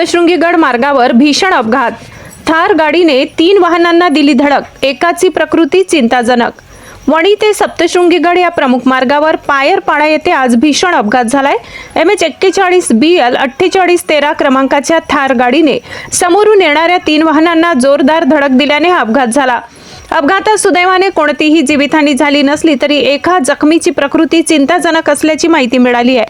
सप्तशृंगीगड मार्गावर भीषण अपघात. थार गाडीने तीन वाहनांना दिली धडक एकाची प्रकृती चिंताजनक. वणी ते सप्तशृंगीगड या प्रमुख मार्गावर पायरपाडा येथे आज भीषण अपघात झालाय. एम एच एक्केचाळीस बी एल अठ्ठेचाळीस तेरा क्रमांकाच्या थार गाडीने समोरून येणाऱ्या तीन वाहनांना जोरदार धडक दिल्याने हा अपघात झाला. अपघातात सुदैवाने कोणतीही जीवितहानी झाली नसली तरी एका जखमीची प्रकृती चिंताजनक असल्याची माहिती मिळाली आहे.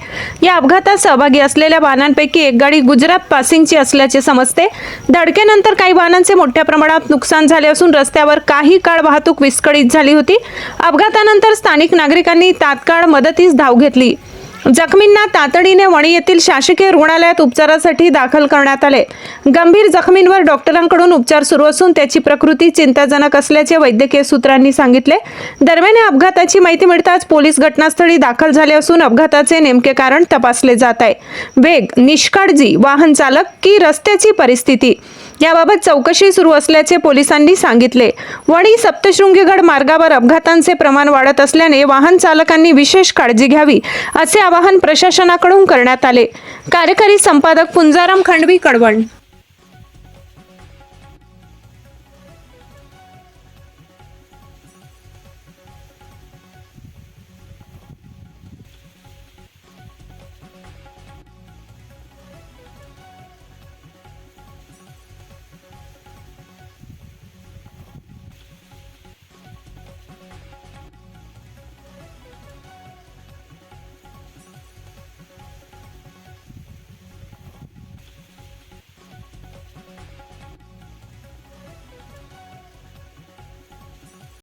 या अपघातात सहभागी असलेल्या वाहनांपैकी एक गाडी गुजरात पासिंगची असल्याचे समजते. धडकेनंतर काही वाहनांचे मोठ्या प्रमाणात नुकसान झाले असून रस्त्यावर काही काळ वाहतूक विस्कळीत झाली होती. अपघातानंतर स्थानिक नागरिकांनी तात्काळ मदतीस धाव घेतली. जखमींना तातडीने वणी येथील शासकीय रुग्णालयात उपचारासाठी दाखल करण्यात आले. गंभीर जखमींवर डॉक्टरांकडून उपचार सुरू असून त्याची प्रकृती चिंताजनक असल्याचे वैद्यकीय सूत्रांनी सांगितले. दरम्यान या अपघाताची माहिती मिळताच पोलीस घटनास्थळी दाखल झाले असून अपघाताचे नेमके कारण तपासले जात आहे. वेग निष्काळजी वाहन चालक की रस्त्याची परिस्थिती? याबाबत चौकशी सुरू असल्याचे पोलिसांनी सांगितले. वणी सप्तशृंगीगड मार्गावर अपघातांचे प्रमाण वाढत असल्याने वाहन चालकांनी विशेष काळजी घ्यावी असे आवाहन प्रशासनाकडून करण्यात आले. कार्यकारी संपादक पुंजाराम खंडवी कडवण.